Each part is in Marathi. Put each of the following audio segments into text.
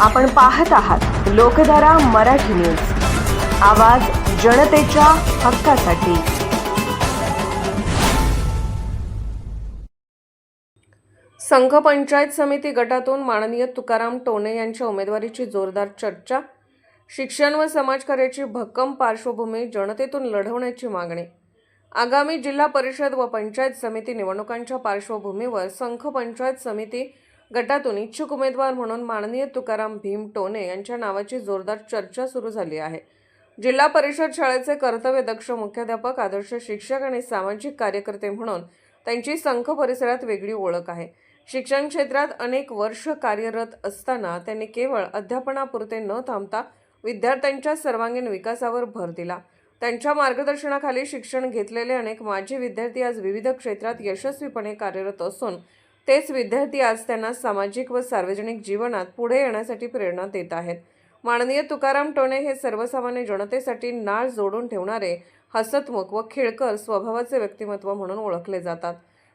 आपण पाहत आहात लोकधारा मराठी न्यूज. आवाज जनतेच्या हक्कासाठी. संघ पंचायत समिती गटातून माननीय तुकाराम टोणे यांच्या उमेदवारीची जोरदार चर्चा शिक्षण व समाजकार्याची भक्कम पार्श्वभूमी जनतेतून लढवण्याची मागणी. आगामी जिल्हा परिषद व पंचायत समिती निवडणुकांच्या पार्श्वभूमीवर संघ पंचायत समिती गटातून इच्छुक उमेदवार म्हणून माननीय तुकाराम भीम टोने यांच्या नावाची जोरदार चर्चा सुरू झाली आहे. जिल्हा परिषद शाळेचे कर्तव्यदक्ष मुख्याध्यापक आदर्श शिक्षक आणि सामाजिक कार्यकर्ते म्हणून त्यांची संघ परिसरात वेगळी ओळख आहे. शिक्षण क्षेत्रात अनेक वर्ष कार्यरत असताना त्यांनी केवळ अध्यापनापुरते न थांबता विद्यार्थ्यांच्या सर्वांगीण विकासावर भर दिला. त्यांच्या मार्गदर्शनाखाली शिक्षण घेतलेले अनेक माजी विद्यार्थी आज विविध क्षेत्रात यशस्वीपणे कार्यरत असून तेच विद्यार्थी आज त्यांना सामाजिक व सार्वजनिक जीवनात पुढे येण्यासाठी प्रेरणा देत आहेत. माननीय तुकाराम टोणे हे सर्वसामान्य जनतेसाठी नाळ जोडून ठेवणारे हसतमुख व खिळकर स्वभावाचे व्यक्तिमत्व म्हणून ओळखले जातात.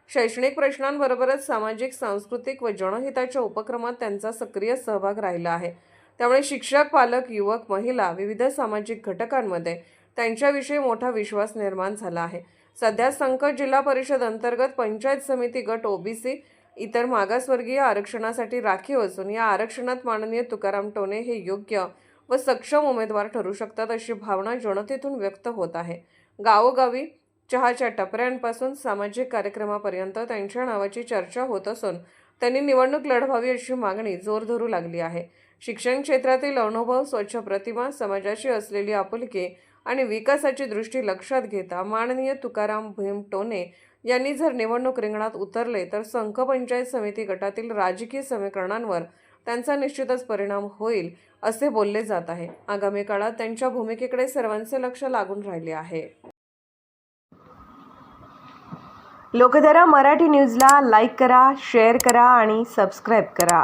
शैक्षणिक प्रश्नांबरोबरच सामाजिक सांस्कृतिक व जनहिताच्या उपक्रमात त्यांचा सक्रिय सहभाग राहिला आहे. त्यामुळे शिक्षक पालक युवक महिला विविध सामाजिक घटकांमध्ये त्यांच्याविषयी मोठा विश्वास निर्माण झाला आहे. सध्या संकट जिल्हा परिषद अंतर्गत पंचायत समिती गट ओबीसी इतर मागासवर्गीय आरक्षणासाठी राखीव असून या आरक्षणात माननीय तुकाराम टोने हे योग्य व सक्षम उमेदवार ठरू शकतात अशी भावना जनतेतून व्यक्त होत आहे. गावोगावी चहाच्या टपऱ्यांपासून सामाजिक कार्यक्रमापर्यंत त्यांच्या नावाची चर्चा होत असून त्यांनी निवडणूक लढवावी अशी मागणी जोर धरू लागली आहे. शिक्षण क्षेत्रातील अनुभव स्वच्छ प्रतिमा समाजाशी असलेली आपुलकी आणि विकासाची दृष्टी लक्षात घेता माननीय तुकाराम भीम टोने यांनी जर निवडणूक रिंगणात उतरले तर संघ पंचायत समिती गटातील राजकीय समीकरणांवर त्यांचा निश्चितच परिणाम होईल असे बोलले जात आहे. आगामी काळात त्यांच्या भूमिकेकडे सर्वांचे लक्ष लागून राहिले आहे. लोकधारा मराठी न्यूजला लाईक करा शेअर करा आणि सबस्क्राईब करा.